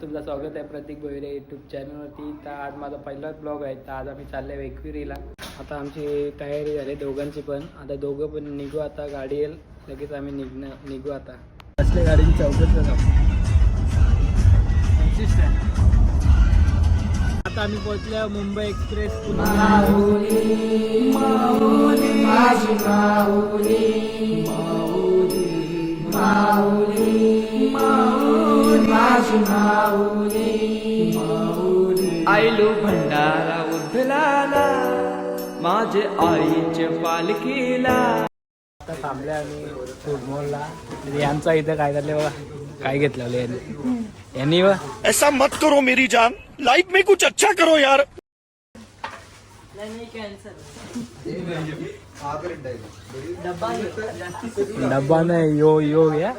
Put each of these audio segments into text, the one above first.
तुमचं स्वागत आहे प्रतीक बोईरे यूट्यूब चॅनलवरती तर आज माझा पहिलाच ब्लॉग आहे. तर आज आम्ही चालले आहे वेकविरीला. आता आमची तयारी झाली दोघांची पण. आता दोघं पण निघू आता गाडी येईल लगेच आम्ही निघणं निघू आता. असल्या गाडीची चौकट आता आम्ही पोहोचल्या मुंबई एक्सप्रेस आयलो भंडारा उधलाला माझे आईचे पालखीला. आता थांबले आम्ही फुटबॉलला यांचा इथं काय झालं बघा काय घेतलं यांनी. यांनी बा ऐसा मत करो मेरी जान। लाइफ में कुछ अच्छा करो यार। डब्बा नाही यो यो घ्या.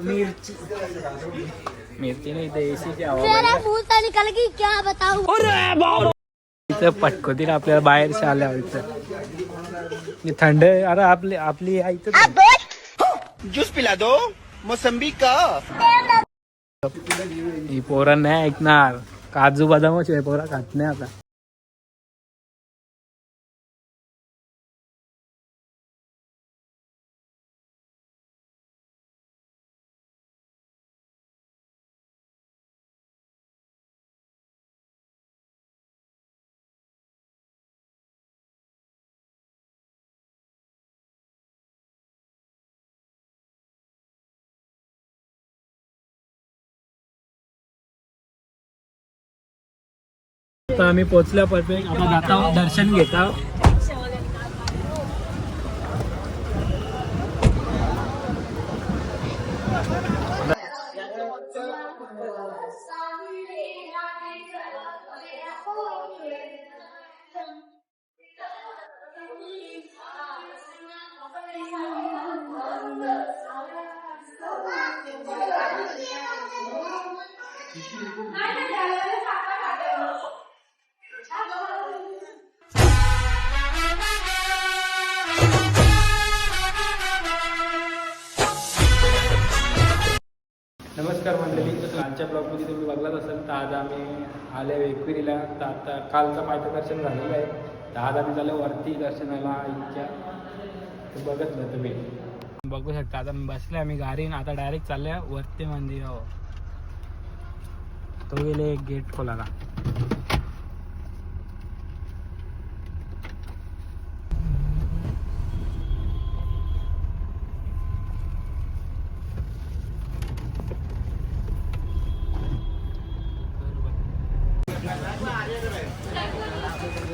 मिरची मिरची नाही एसीची गई क्या बताऊं? इथं पटकोतील आपल्याला बाहेरच्या आल्या इथं थंड. अरे आपली आपली आई इथं जूस पिला दो मौसम्बी का। ही पोरं नाही ऐकणार काजू बदामच आहे पोरा खात नाही आता आता आम्ही पोचल्या परफेक्ट आता जाता दर्शन घेता. नमस्कार मंडळी आजच्या ब्लॉगमध्ये तुम्ही बघलाच असाल तर आज आम्ही आले एकविरीला. तर आता कालचं माझं दर्शन झालेलं आहे. तर आज आम्ही झालं वरती दर्शनाला आईच्या तर बघत ना तुम्ही. बघू शकता आता मी बसले आम्ही गाडीन आता डायरेक्ट चालले वरती मंदिर तो गेले एक गेट खोलाला.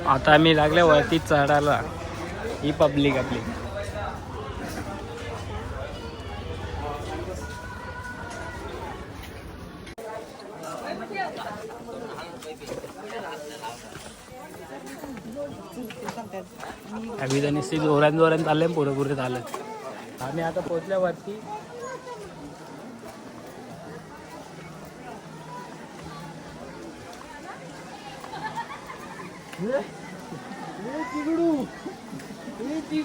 आता आम्ही लागल्या वरती चढायला. ही पब्लिक आपली. आम्ही तर नुसती जोरात चालले पुढे पुढे चालत आम्ही आता पोचल्यावरती वरती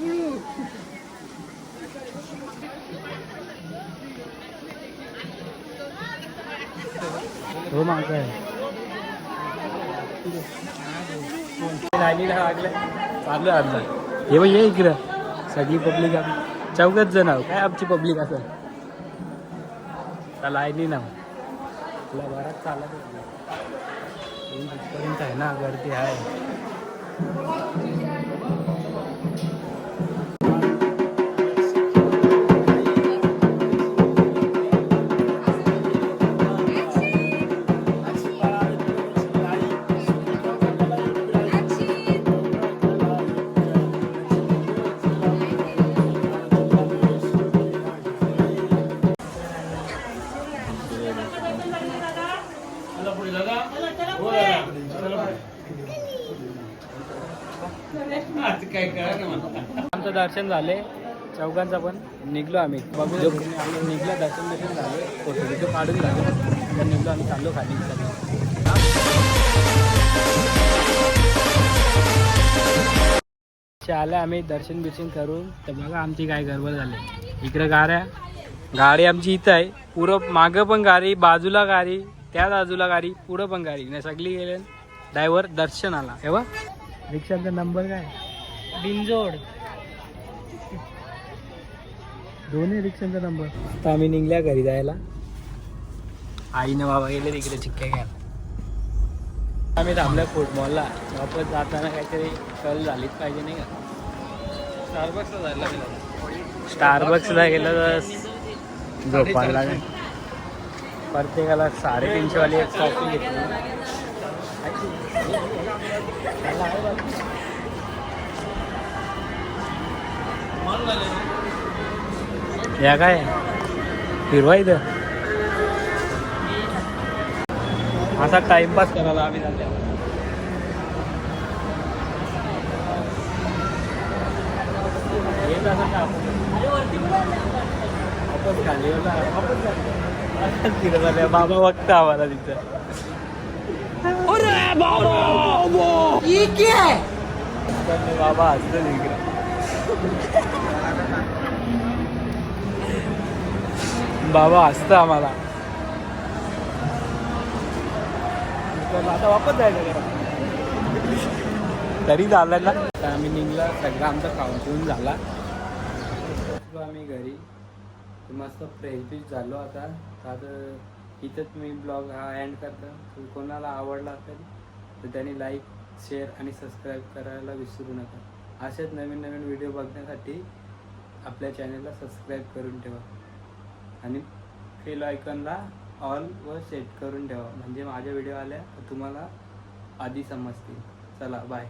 हो मागं आहे. लाईनीला चालू आमचा हे बघ ये इकडं. सगळी पब्लिक आपली चौघच जण आहो काय आमची पब्लिक असं चला आहे नाही ना तुला बराच चालत इथपर्यंत आहे ना गर्दी आहे. आमचं दर्शन झाले चौघांचा पण निघलो आम्ही. बघू जो आम्ही निघलो दर्शन दर्शन झाले फोटो बिटो काढून झाले तर निघलो आम्ही चाललो खाली. आले आम्ही दर्शन बिर्शन करून तर बघा आमची काय गडबड झाली. इकडे गाड्या गाडी आमची इथं आहे. पुरं मागं पण गाडी बाजूला गाडी त्या बाजूला गाडी पुढं पण गाडी. नाही सगळी गेले. ड्रायव्हर दर्शन आला हे बघ. रिक्षाचा नंबर काय? बिनजोड. दोन्ही रिक्षांचा नंबर आता आम्ही निघल्या घरी जायला. आईनं बाबा गेले तिकडे चिक्क्या घ्यायला. आम्ही थांबल्या फुटबॉलला वापस जाताना काहीतरी कल झालीच पाहिजे नाही का? स्टारबक्सला जायला गेलं स्टारबक्सला गेलं तर झोपायला लागेल. प्रत्येकाला साडेतीनशे वाली एक कॉफी घेतली. या काय हिरवा इथं असा टाइमपास करायला आम्ही जाते येत असं का आपण? वापस खाली होता वापस खाली. फिरत आल्या बाबा बघता आम्हाला तिथं पण बाबा हसलं तिकडे बाबा असतं आम्हाला. तर आता वापस जायचं घरात. तरी झालं ना. टायमिनिंगला सगळा आमचा खाऊन झाला. आम्ही घरी. मस्त फ्रेश बीच झालो आता. तर आता इथंच मी ब्लॉग हा एंड करतो. कोणाला आवडला असेल तर त्यांनी लाईक शेअर आणि सबस्क्राईब करायला विसरू नका. असेच नवीन नवीन व्हिडिओ बघण्यासाठी आपल्या चॅनलला सबस्क्राईब करून ठेवा. आणि फेल आयकनला ऑल व सेट करून ठेवा. म्हणजे माझ्या व्हिडिओ आल्या तुम्हाला आधी समजतील. चला बाय